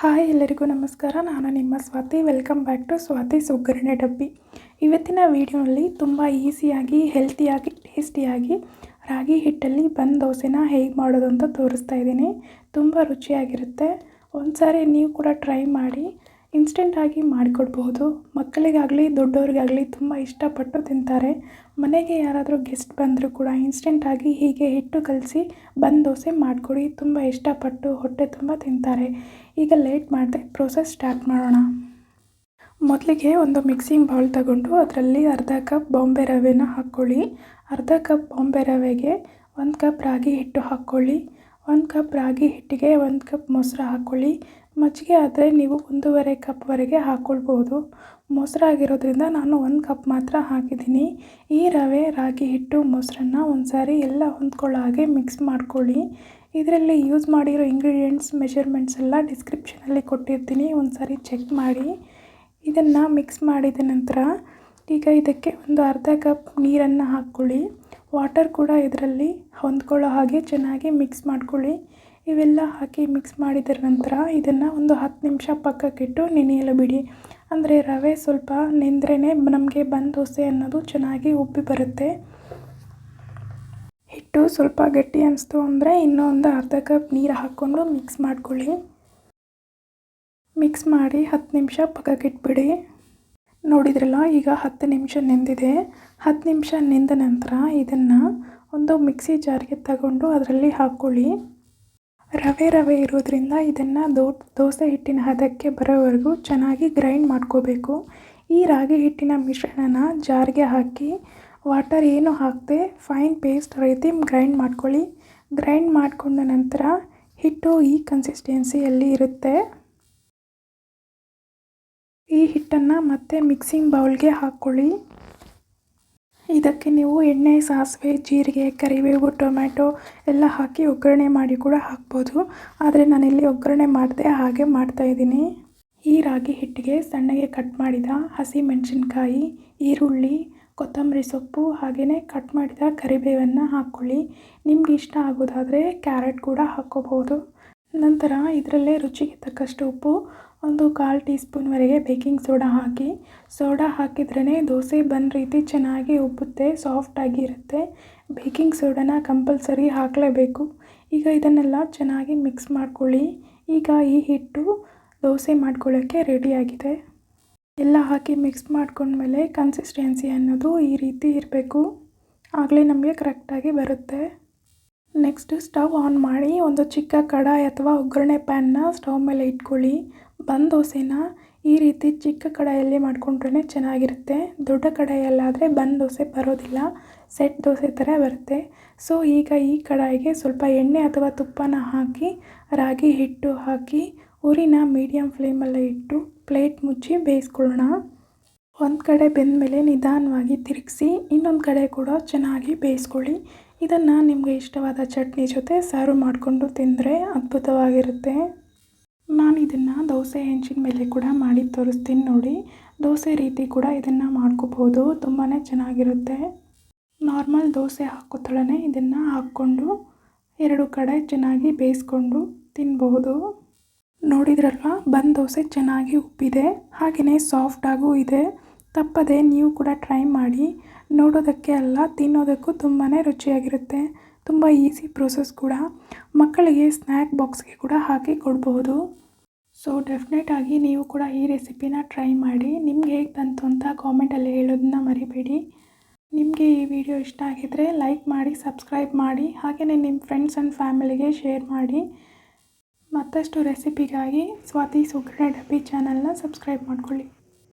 Hi, ಎಲ್ಲರಿಗೂ ನಮಸ್ಕಾರ. ನಾನು ನಿಮ್ಮ Swathi. Welcome back to Swathi Oggarane Dabbi. ಇವತ್ತಿನ ವಿಡಿಯೋನಲ್ಲಿ ತುಂಬ ಈಸಿಯಾಗಿ ಹೆಲ್ತಿಯಾಗಿ ಟೇಸ್ಟಿಯಾಗಿ ರಾಗಿ ಹಿಟ್ಟಲ್ಲಿ ಬಂದ್ ದೋಸೆನ ಹೇಗೆ ಮಾಡೋದು ಅಂತ ತೋರಿಸ್ತಾ ಇದ್ದೀನಿ. ತುಂಬ ರುಚಿಯಾಗಿರುತ್ತೆ. ಒಂದು ಸಾರಿ ನೀವು ಕೂಡ ಟ್ರೈ ಮಾಡಿ. ಇನ್ಸ್ಟೆಂಟಾಗಿ ಮಾಡಿಕೊಡ್ಬಹುದು. ಮಕ್ಕಳಿಗಾಗಲಿ, ದೊಡ್ಡವ್ರಿಗಾಗಲಿ ತುಂಬ ಇಷ್ಟಪಟ್ಟು ತಿಂತಾರೆ. ಮನೆಗೆ ಯಾರಾದರೂ ಗೆಸ್ಟ್ ಬಂದರೂ ಕೂಡ ಇನ್ಸ್ಟೆಂಟಾಗಿ ಹೀಗೆ ಹಿಟ್ಟು ಕಲಸಿ ಬಂದು ದೋಸೆ ಮಾಡಿಕೊಡಿ. ತುಂಬ ಇಷ್ಟಪಟ್ಟು ಹೊಟ್ಟೆ ತುಂಬ ತಿಂತಾರೆ. ಈಗ ಲೇಟ್ ಮಾಡದೆ, ಪ್ರೋಸೆಸ್ ಸ್ಟಾರ್ಟ್ ಮಾಡೋಣ. ಮೊದಲಿಗೆ ಒಂದು ಮಿಕ್ಸಿಂಗ್ ಬೌಲ್ ತಗೊಂಡು ಅದರಲ್ಲಿ ಅರ್ಧ ಕಪ್ ಬಾಂಬೆ ರವೆನ ಹಾಕ್ಕೊಳ್ಳಿ. ಅರ್ಧ ಕಪ್ ಬಾಂಬೆ ರವೆಗೆ ಒಂದು ಕಪ್ ರಾಗಿ ಹಿಟ್ಟು ಹಾಕ್ಕೊಳ್ಳಿ. ಒಂದು ಕಪ್ ರಾಗಿ ಹಿಟ್ಟಿಗೆ ಒಂದು ಕಪ್ ಮೊಸರು ಹಾಕ್ಕೊಳ್ಳಿ. ಮಜ್ಜಿಗೆ ಆದರೆ ನೀವು ಒಂದೂವರೆ ಕಪ್ವರೆಗೆ ಹಾಕ್ಕೊಳ್ಬೋದು ಮೊಸರಾಗಿರೋದ್ರಿಂದ ನಾನು ಒಂದು ಕಪ್ ಮಾತ್ರ ಹಾಕಿದ್ದೀನಿ. ಈ ರವೆ, ರಾಗಿ, ಹಿಟ್ಟು, ಮೊಸರನ್ನ ಒಂದು ಸಾರಿ ಎಲ್ಲ ಹೊಂದ್ಕೊಳ್ಳೋ ಹಾಗೆ ಮಿಕ್ಸ್ ಮಾಡ್ಕೊಳ್ಳಿ. ಇದರಲ್ಲಿ ಯೂಸ್ ಮಾಡಿರೋ ಇಂಗ್ರೀಡಿಯೆಂಟ್ಸ್ ಮೆಷರ್ಮೆಂಟ್ಸ್ ಎಲ್ಲ ಡಿಸ್ಕ್ರಿಪ್ಷನಲ್ಲಿ ಕೊಟ್ಟಿರ್ತೀನಿ. ಒಂದು ಸಾರಿ ಚೆಕ್ ಮಾಡಿ. ಇದನ್ನು ಮಿಕ್ಸ್ ಮಾಡಿದ ನಂತರ ಈಗ ಇದಕ್ಕೆ ಒಂದು ಅರ್ಧ ಕಪ್ ನೀರನ್ನು ಹಾಕ್ಕೊಳ್ಳಿ. ವಾಟರ್ ಕೂಡ ಇದರಲ್ಲಿ ಹೊಂದ್ಕೊಳ್ಳೋ ಹಾಗೆ ಚೆನ್ನಾಗಿ ಮಿಕ್ಸ್ ಮಾಡ್ಕೊಳ್ಳಿ. ಇವೆಲ್ಲ ಹಾಕಿ ಮಿಕ್ಸ್ ಮಾಡಿದ ನಂತರ ಇದನ್ನು ಒಂದು ಹತ್ತು ನಿಮಿಷ ಪಕ್ಕಕ್ಕಿಟ್ಟು ನೆನೆಯಲು ಬಿಡಿ. ಅಂದರೆ ರವೆ ಸ್ವಲ್ಪ ನೆಂದ್ರೇ ನಮಗೆ ಬಂದ ದೋಸೆ ಅನ್ನೋದು ಚೆನ್ನಾಗಿ ಉಬ್ಬಿ ಬರುತ್ತೆ. ಹಿಟ್ಟು ಸ್ವಲ್ಪ ಗಟ್ಟಿ ಅನಿಸ್ತು ಅಂದರೆ ಇನ್ನೊಂದು ಅರ್ಧ ಕಪ್ ನೀರು ಹಾಕ್ಕೊಂಡು ಮಿಕ್ಸ್ ಮಾಡ್ಕೊಳ್ಳಿ. ಮಿಕ್ಸ್ ಮಾಡಿ ಹತ್ತು ನಿಮಿಷ ಪಕ್ಕಕ್ಕಿಟ್ಬಿಡಿ. ನೋಡಿದ್ರಲ್ಲ, ಈಗ ಹತ್ತು ನಿಮಿಷ ನೆಂದಿದೆ. ಹತ್ತು ನಿಮಿಷ ನೆಂದ ನಂತರ ಇದನ್ನು ಒಂದು ಮಿಕ್ಸಿ ಜಾರಿಗೆ ತಗೊಂಡು ಅದರಲ್ಲಿ ಹಾಕ್ಕೊಳ್ಳಿ. ರವೆ ರವೆ ಇರೋದ್ರಿಂದ ಇದನ್ನು ದೋ ದೋಸೆ ಹಿಟ್ಟಿನ ಹದಕ್ಕೆ ಬರೋವರೆಗೂ ಚೆನ್ನಾಗಿ ಗ್ರೈಂಡ್ ಮಾಡ್ಕೋಬೇಕು. ಈ ರಾಗಿ ಹಿಟ್ಟಿನ ಮಿಶ್ರಣನ ಜಾರ್ಗೆ ಹಾಕಿ ವಾಟರ್ ಏನು ಹಾಕದೆ ಫೈನ್ ಪೇಸ್ಟ್ ರೀತಿ ಗ್ರೈಂಡ್ ಮಾಡ್ಕೊಳ್ಳಿ. ಗ್ರೈಂಡ್ ಮಾಡಿಕೊಂಡ ನಂತರ ಹಿಟ್ಟು ಈ ಕನ್ಸಿಸ್ಟೆನ್ಸಿಯಲ್ಲಿ ಇರುತ್ತೆ. ಈ ಹಿಟ್ಟನ್ನು ಮತ್ತೆ ಮಿಕ್ಸಿಂಗ್ ಬೌಲ್ಗೆ ಹಾಕ್ಕೊಳ್ಳಿ. ಇದಕ್ಕೆ ನೀವು ಎಣ್ಣೆ, ಸಾಸಿವೆ, ಜೀರಿಗೆ, ಕರಿಬೇವು, ಟೊಮ್ಯಾಟೊ ಎಲ್ಲ ಹಾಕಿ ಒಗ್ಗರಣೆ ಮಾಡಿ ಕೂಡ ಹಾಕ್ಬೋದು. ಆದರೆ ನಾನಿಲ್ಲಿ ಒಗ್ಗರಣೆ ಮಾಡಿದೆ ಹಾಗೆ ಮಾಡ್ತಾಯಿದ್ದೀನಿ ಈ ರಾಗಿ ಹಿಟ್ಟಿಗೆ ಸಣ್ಣಗೆ ಕಟ್ ಮಾಡಿದ ಹಸಿ ಮೆಣಸಿನ್ಕಾಯಿ ಈರುಳ್ಳಿ, ಕೊತ್ತಂಬರಿ ಸೊಪ್ಪು ಹಾಗೆಯೇ ಕಟ್ ಮಾಡಿದ ಕರಿಬೇವನ್ನು ಹಾಕ್ಕೊಳ್ಳಿ ನಿಮ್ಗೆ ಇಷ್ಟ ಆಗೋದಾದರೆ ಕ್ಯಾರೆಟ್ ಕೂಡ ಹಾಕ್ಕೋಬೋದು. ನಂತರ ಇದರಲ್ಲೇ ರುಚಿಗೆ ತಕ್ಕಷ್ಟು ಉಪ್ಪು, ಒಂದು ಕಾಲು ಟೀ ಸ್ಪೂನ್ವರೆಗೆ ಬೇಕಿಂಗ್ ಸೋಡಾ ಹಾಕಿ. ಸೋಡಾ ಹಾಕಿದ್ರೇ ದೋಸೆ ಬಂದ ರೀತಿ ಚೆನ್ನಾಗಿ ಉಬ್ಬುತ್ತೆ ಸಾಫ್ಟಾಗಿ ಇರುತ್ತೆ. ಬೇಕಿಂಗ್ ಸೋಡಾನ ಕಂಪಲ್ಸರಿ ಹಾಕಲೇಬೇಕು. ಈಗ ಇದನ್ನೆಲ್ಲ ಚೆನ್ನಾಗಿ ಮಿಕ್ಸ್ ಮಾಡ್ಕೊಳ್ಳಿ. ಈಗ ಈ ಹಿಟ್ಟು ದೋಸೆ ಮಾಡ್ಕೊಳ್ಳೋಕ್ಕೆ ರೆಡಿಯಾಗಿದೆ ಎಲ್ಲ ಹಾಕಿ ಮಿಕ್ಸ್ ಮಾಡ್ಕೊಂಡ್ಮೇಲೆ ಕನ್ಸಿಸ್ಟೆನ್ಸಿ ಅನ್ನೋದು ಈ ರೀತಿ ಇರಬೇಕು. ಆಗಲೇ ನಮಗೆ ಕರೆಕ್ಟಾಗಿ ಬರುತ್ತೆ. ನೆಕ್ಸ್ಟ್ ಸ್ಟವ್ ಆನ್ ಮಾಡಿ ಒಂದು ಚಿಕ್ಕ ಕಡಾಯಿ ಅಥವಾ ಒಗ್ಗರಣೆ ಪ್ಯಾನ್ನ ಸ್ಟವ್ ಮೇಲೆ ಇಟ್ಕೊಳ್ಳಿ. ಬಂದ್ ದೋಸೆನ ಈ ರೀತಿ ಚಿಕ್ಕ ಕಡಾಯಲ್ಲಿ ಮಾಡಿಕೊಂಡ್ರೆ ಚೆನ್ನಾಗಿರುತ್ತೆ. ದೊಡ್ಡ ಕಡಾಯಲ್ಲಾದರೆ ಬಂದ್ ದೋಸೆ ಬರೋದಿಲ್ಲ. ಸೆಟ್ ದೋಸೆ ಥರ ಬರುತ್ತೆ. ಸೊ ಈಗ ಈ ಕಡಾಯಿಗೆ ಸ್ವಲ್ಪ ಎಣ್ಣೆ ಅಥವಾ ತುಪ್ಪನ ಹಾಕಿ, ರಾಗಿ ಹಿಟ್ಟು ಹಾಕಿ, ಉರಿನ ಮೀಡಿಯಮ್ ಫ್ಲೇಮಲ್ಲೇ ಇಟ್ಟು ಪ್ಲೇಟ್ ಮುಚ್ಚಿ ಬೇಯಿಸ್ಕೊಳ್ಳೋಣ. ಒಂದು ಕಡೆ ಬೆಂದಮೇಲೆ ನಿಧಾನವಾಗಿ ತಿರುಗಿಸಿ, ಇನ್ನೊಂದು ಕಡೆ ಕೂಡ ಚೆನ್ನಾಗಿ ಬೇಯಿಸ್ಕೊಳ್ಳಿ. ಇದನ್ನು ನಿಮಗೆ ಇಷ್ಟವಾದ ಚಟ್ನಿ ಜೊತೆ ಸರ್ವ್ ಮಾಡಿಕೊಂಡು ತಿಂದರೆ ಅದ್ಭುತವಾಗಿರುತ್ತೆ. ನಾನು ಇದನ್ನು ದೋಸೆ ಹೆಂಚಿನ ಮೇಲೆ ಕೂಡ ಮಾಡಿ ತೋರಿಸ್ತೀನಿ ನೋಡಿ. ದೋಸೆ ರೀತಿ ಕೂಡ ಇದನ್ನು ಮಾಡ್ಕೋಬೋದು ತುಂಬಾ ಚೆನ್ನಾಗಿರುತ್ತೆ. ನಾರ್ಮಲ್ ದೋಸೆ ಹಾಕೋ ಇದನ್ನು ಹಾಕ್ಕೊಂಡು ಎರಡು ಕಡೆ ಚೆನ್ನಾಗಿ ಬೇಯಿಸ್ಕೊಂಡು ತಿನ್ಬಹುದು ನೋಡಿದ್ರಲ್ವ? ಬಂದ ದೋಸೆ ಚೆನ್ನಾಗಿ ಉಪ್ಪಿದೆ ಹಾಗೆಯೇ ಸಾಫ್ಟಾಗೂ ಇದೆ. ತಪ್ಪದೆ ನೀವು ಕೂಡ ಟ್ರೈ ಮಾಡಿ ನೋಡೋದಕ್ಕೆ ಅಲ್ಲ, ತಿನ್ನೋದಕ್ಕೂ ತುಂಬಾ ರುಚಿಯಾಗಿರುತ್ತೆ. ತುಂಬ ಈಸಿ ಪ್ರೋಸೆಸ್ ಕೂಡ. ಮಕ್ಕಳಿಗೆ ಸ್ನ್ಯಾಕ್ ಬಾಕ್ಸ್ಗೆ ಕೂಡ ಹಾಕಿ ಕೊಡಬಹುದು. ಸೊ ಡೆಫಿನೆಟಾಗಿ ನೀವು ಕೂಡ ಈ ರೆಸಿಪಿನ ಟ್ರೈ ಮಾಡಿ. ನಿಮ್ಗೆ ಹೇಗೆ ಬಂತು ಅಂತ ಕಾಮೆಂಟಲ್ಲಿ ಹೇಳೋದನ್ನ ಮರಿಬೇಡಿ. ನಿಮಗೆ ಈ ವಿಡಿಯೋ ಇಷ್ಟ ಆಗಿದ್ದರೆ ಲೈಕ್ ಮಾಡಿ ಸಬ್ಸ್ಕ್ರೈಬ್ ಮಾಡಿ ಹಾಗೆಯೇ ನಿಮ್ಮ ಫ್ರೆಂಡ್ಸ್ ಆ್ಯಂಡ್ ಫ್ಯಾಮಿಲಿಗೆ ಶೇರ್ ಮಾಡಿ. ಮತ್ತಷ್ಟು ರೆಸಿಪಿಗಾಗಿ ಸ್ವಾತಿ ಸುಗ್ರಣೆ ಡಬ್ಬಿ ಚಾನಲ್ನ ಸಬ್ಸ್ಕ್ರೈಬ್ ಮಾಡ್ಕೊಳ್ಳಿ.